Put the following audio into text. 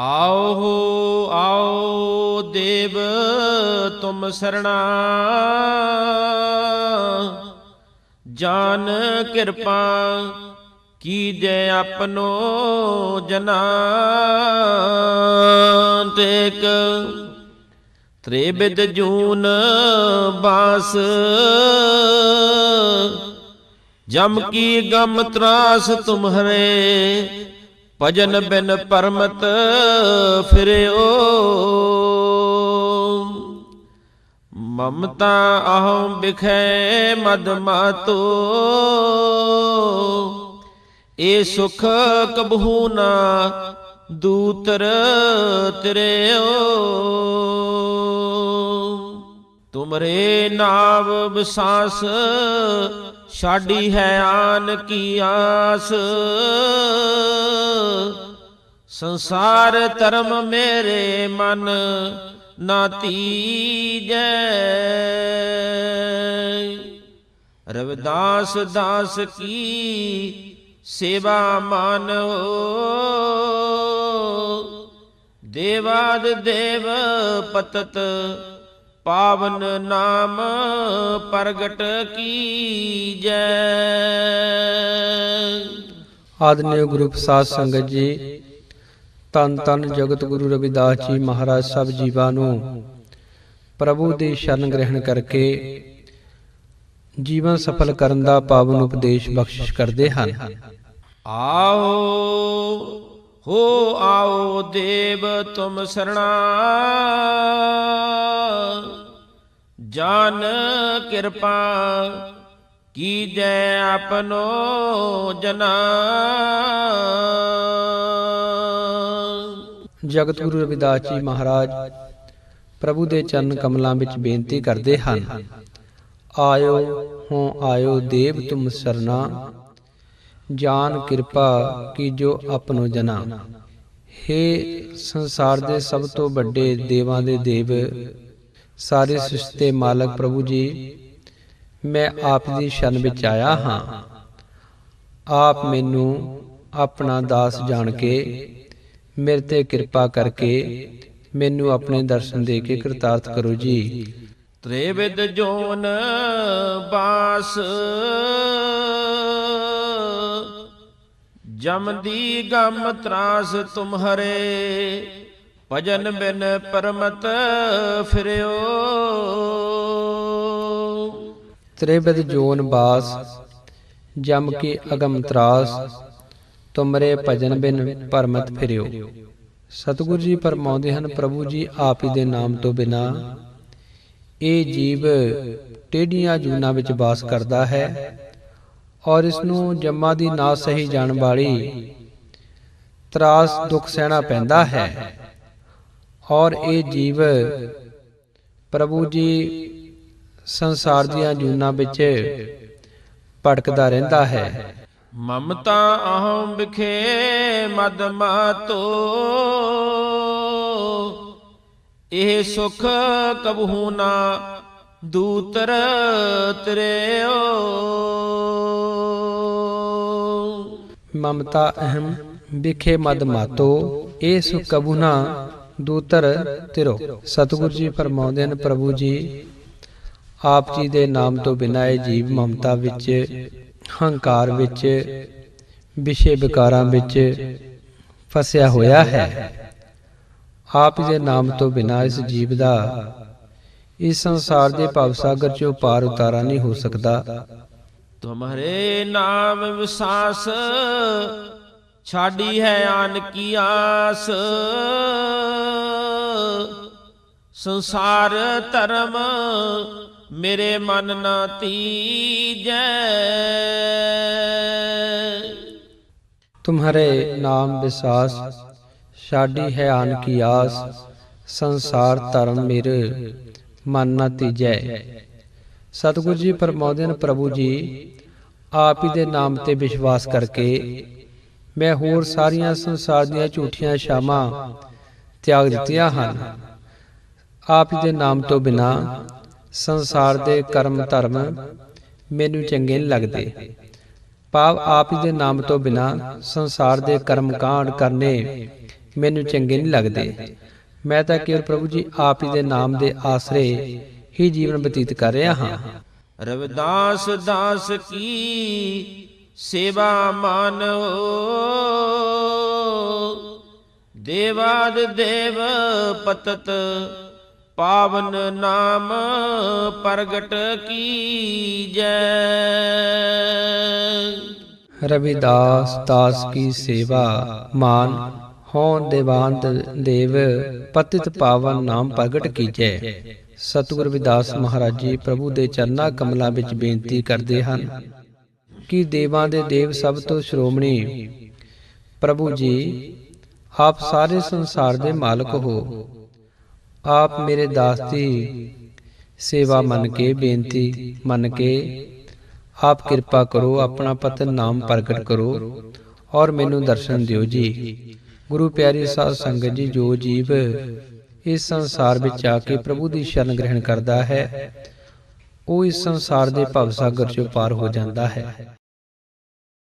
ਆਓ ਆਓ ਦੇਵ, ਤੁਮ ਸਰਣਾ। ਜਾਨ ਕਿਰਪਾ ਕੀਜੈ ਆਪਨੋ ਜਨਾ। ਟੇਕ ਤ੍ਰਿਬਿਦ ਜੂਨ ਬਾਸ। ਜਮ ਕੀ ਗਮ ਤਰਾਸ ਤੁਮਹਰੇ। ਭਜਨ ਬਿਨ ਪਰਮਤ ਫਿਰਿਓ। ਮਮਤਾ ਅਹੰ ਬਿਖੈ ਮਦ ਮਾਤੋ। ਇਹ ਸੁਖ ਕਬਹੂ ਨਾ ਦੂਤਰ ਤਰਿਓ। ਤੁਮਰੇ ਨਾਮ ਵਿਸਾਸ ਛਾੜੀ ਹੈ ਆਨ ਕੀ ਆਸ। ਸੰਸਾਰ ਧਰਮ ਮੇਰੇ ਮਨ ਨਾ ਤੀਜੈ ਰਵਿਦਾਸ ਦਾਸ ਕੀ ਸੇਵਾ ਮਾਨੋ ਦੇਵਾਦ ਦੇਵ ਪਤਤ ਪਾਵਨ ਨਾਮ ਪ੍ਰਗਟ ਕੀਜੈ ਆਦਰਨੀय ਗੁਰੂ ਪ੍ਰਸਾਦ ਸੰਗਤ ਜੀ ਤਨ ਤਨ ਜਗਤ ਗੁਰੂ ਰਵਿਦਾਸ ਜੀ ਮਹਾਰਾਜ ਸਭ ਜੀਵਾਂ ਨੂੰ ਪ੍ਰਭੂ ਦੀ ਸ਼ਰਨ ਗ੍ਰਹਿਣ ਕਰਕੇ ਜੀਵਨ ਸਫਲ ਕਰਨ ਦਾ ਪਾਵਨ ਉਪਦੇਸ਼ ਬਖਸ਼ਿਸ਼ ਕਰਦੇ ਹਨ। ਆਓ, ਹੋ ਆਓ ਦੇਵ ਤੁਮ ਸਰਣਾ। ਜਾਨ ਕਿਰਪਾ ਕੀਜੈ ਆਪਨੋ ਜਨਾ। ਜਗਤ ਗੁਰੂ ਰਵਿਦਾਸ ਜੀ ਮਹਾਰਾਜ, ਪ੍ਰਭੂ ਦੇ ਚਰਨ ਕਮਲਾਂ ਵਿੱਚ ਬੇਨਤੀ ਕਰਦੇ ਹਨ। ਆਇਓ ਹੋ ਆਇਓ ਦੇਵ ਤੁਮ ਸਰਨਾ ਜਾਨ ਕਿਰਪਾ ਕੀਜੋ ਆਪਨੋ ਜਨਾ। ਹੇ ਸੰਸਾਰ ਦੇ ਸਭ ਤੋਂ ਵੱਡੇ ਦੇਵਾਂ ਦੇ ਦੇਵ, ਸਾਰੇ ਸ੍ਰਿਸ਼ਟੀ ਦੇ ਮਾਲਕ ਪ੍ਰਭੂ ਜੀ, ਮੈਂ ਆਪ ਦੀ ਸ਼ਰਨ ਵਿੱਚ ਆਇਆ ਹਾਂ। ਆਪ ਮੈਨੂੰ ਆਪਣਾ ਦਾਸ ਜਾਣ ਕੇ ਮੇਰੇ ਤੇ ਕਿਰਪਾ ਕਰਕੇ ਮੈਨੂੰ ਆਪਣੇ ਦਰਸ਼ਨ ਦੇ ਕੇ ਕਿਰਤਾਰਥ ਕਰੋ ਜੀ। ਤ੍ਰਿਵਿਦ ਜੋਨ ਬਾਸ ਜਮ ਦੀ ਗਮ ਤਰਾਸ ਤੁਮਹਰੇ ਭਜਨ ਬਿਨ ਪਰਮਤ ਫਿਰਿਓ। ਤ੍ਰਿਵਿਦ ਜੋਨ ਬਾਸ ਜਮ ਕੀ ਅਗਮ ਤਰਾਸ ਤੁਮਰੇ ਭਜਨ ਬਿਨ ਪਰਮਤ ਫਿਰਿਓ। ਸਤਿਗੁਰੂ ਜੀ ਫਰਮਾਉਂਦੇ ਹਨ, ਪ੍ਰਭੂ ਜੀ, ਆਪ ਹੀ ਦੇ ਨਾਮ ਤੋਂ ਬਿਨਾ ਇਹ ਜੀਵ ਟੇਢੀਆਂ ਜੂਨਾਂ ਵਿੱਚ ਵਾਸ ਕਰਦਾ ਹੈ ਔਰ ਇਸ ਨੂੰ ਜੰਮਾ ਦੀ ਨਾ ਸਹੀ ਜਾਣ ਵਾਲੀ ਤਰਾਸ ਦੁੱਖ ਸਹਿਣਾ ਪੈਂਦਾ ਹੈ ਔਰ ਇਹ ਜੀਵ ਪ੍ਰਭੂ ਜੀ ਸੰਸਾਰ ਦੀਆਂ ਜੂਨਾਂ ਵਿੱਚ ਭਟਕਦਾ ਰਹਿੰਦਾ ਹੈ। ਮਮਤਾ ਅਹੰ ਵਿਖੇ ਮਦ ਮਾਤੋ। ਇਹ ਸੁਖ ਕਬਹੂ ਨਾ ਦੂਤਰ ਤਰਿਓ। ਮਮਤਾ ਅਹਮ ਵਿਖੇ ਮਦ ਮਾਤੋ। ਇਹ ਸੁ ਕਬੂ ਨਾ ਦੂਤਰ ਤਿਰੋ ਸਤਿਗੁਰੂ ਜੀ ਫਰਮਾਉਂਦੇ ਨੇ ਪ੍ਰਭੂ ਜੀ, ਆਪ ਜੀ ਦੇ ਨਾਮ ਤੋਂ ਬਿਨਾਂ ਇਹ ਜੀਵ ਮਮਤਾ ਵਿੱਚ ਹੰਕਾਰ ਵਿੱਚ, ਵਿਸ਼ੇ ਵਿਕਾਰਾਂ ਵਿੱਚ ਫਸਿਆ ਹੋਇਆ ਹੈ। ਆਪ ਦੇ ਨਾਮ ਤੋਂ ਬਿਨਾਂ ਇਸ ਜੀਵ ਦਾ, ਇਸ ਸੰਸਾਰ ਦੇ ਭਵ ਸਾਗਰ ਚੋਂ ਪਾਰ ਉਤਾਰਾ ਨਹੀਂ ਹੋ ਸਕਦਾ। ਤੁਮਰੇ ਨਾਮ ਵਿਸਾਸ ਛਾੜੀ ਹੈ ਆਨ ਕੀ ਆਸ। ਸੰਸਾਰ ਧਰਮ ਮੇਰੇ ਮਨ ਨਾ ਤੀਜੈ तुम्हारे नाम विश्वास शादी है आन की आस ਸੰਸਾਰ ਧਰਮ ਮੇਰੇ ਮਨ ਨਾ ਤੀਜੈ ਸਤਿਗੁਰੂ ਜੀ ਫਰਮਾਉਂਦੇ ਹਨ ਪ੍ਰਭੂ ਜੀ ਆਪ ਹੀ ਦੇ ਨਾਮ ਤੇ ਵਿਸ਼ਵਾਸ ਕਰਕੇ ਮੈਂ ਹੋਰ ਸਾਰੀਆਂ ਸੰਸਾਰ ਦੀਆਂ ਝੂਠੀਆਂ ਸ਼ਾਮਾਂ ਤਿਆਗ ਦਿੱਤੀਆਂ ਹਨ ਆਪ ਹੀ ਦੇ ਨਾਮ ਤੋਂ ਬਿਨਾ ਸੰਸਾਰ ਦੇ ਕਰਮ ਧਰਮ ਮੈਨੂੰ ਚੰਗੇ ਨਹੀਂ ਲੱਗਦੇ। ਭਾਵ ਆਪ ਜੀ ਦੇ ਨਾਮ ਤੋਂ ਬਿਨਾ ਸੰਸਾਰ ਦੇ ਕਰਮ ਕਾਂਡ ਕਰਨੇ ਮੈਨੂੰ ਚੰਗੇ ਨਹੀਂ ਲੱਗਦੇ। ਮੈਂ ਤਾਂ ਕੇਵਲ ਪ੍ਰਭੂ ਜੀ ਆਪ ਹੀ ਦੇ ਨਾਮ ਦੇ ਆਸਰੇ ਹੀ ਜੀਵਨ ਬਤੀਤ ਕਰ ਰਿਹਾ ਹਾਂ। ਰਵਿਦਾਸ ਦਾਸ ਕੀ ਸੇਵਾ ਮਾਨੋ, ਦੇਵਾਦ ਦੇਵ ਪਤਤ ਪਾਵਨ ਨਾਮ ਪ੍ਰਗਟ ਕੀ ਰਵਿਦਾਸ ਦਾਸ ਕੀ ਸੇਵਾ, ਮਾਨ ਹੋਂ ਦੇਵਾਨ ਦੇਵ, ਪਤਿਤ ਪਾਵਨ ਨਾਮ ਪ੍ਰਗਟ ਕੀਜੈ। ਸਤਿਗੁਰ ਰਵਿਦਾਸ ਮਹਾਰਾਜ ਜੀ ਪ੍ਰਭੂ ਦੇ ਚਰਨਾਂ ਕਮਲਾਂ ਵਿੱਚ ਬੇਨਤੀ ਕਰਦੇ ਹਨ ਕਿ ਦੇਵਾਂ ਦੇ ਦੇਵ ਸਭ ਤੋਂ ਸ਼੍ਰੋਮਣੀ ਪ੍ਰਭੂ ਜੀ, ਆਪ ਸਾਰੇ ਸੰਸਾਰ ਦੇ ਮਾਲਕ ਹੋ। ਆਪ ਮੇਰੇ ਦਾਸ ਦੀ ਸੇਵਾ ਮੰਨ ਕੇ, ਬੇਨਤੀ ਮੰਨ ਕੇ, ਆਪ ਕਿਰਪਾ ਕਰੋ, ਆਪਣਾ ਪਤਨ ਨਾਮ ਪ੍ਰਗਟ ਕਰੋ ਔਰ ਮੈਨੂੰ ਦਰਸ਼ਨ ਦਿਓ ਜੀ। ਗੁਰੂ ਪਿਆਰੀ ਸਾਧ ਸੰਗਤ ਜੀ, ਜੋ ਜੀਵ ਇਸ ਸੰਸਾਰ ਵਿੱਚ ਆ ਕੇ ਪ੍ਰਭੂ ਦੀ ਸ਼ਰਨ ਗ੍ਰਹਿਣ ਕਰਦਾ ਹੈ, ਉਹ ਇਸ ਸੰਸਾਰ ਦੇ ਭਵ ਸਾਗਰ ਚੋਂ ਪਾਰ ਹੋ ਜਾਂਦਾ ਹੈ।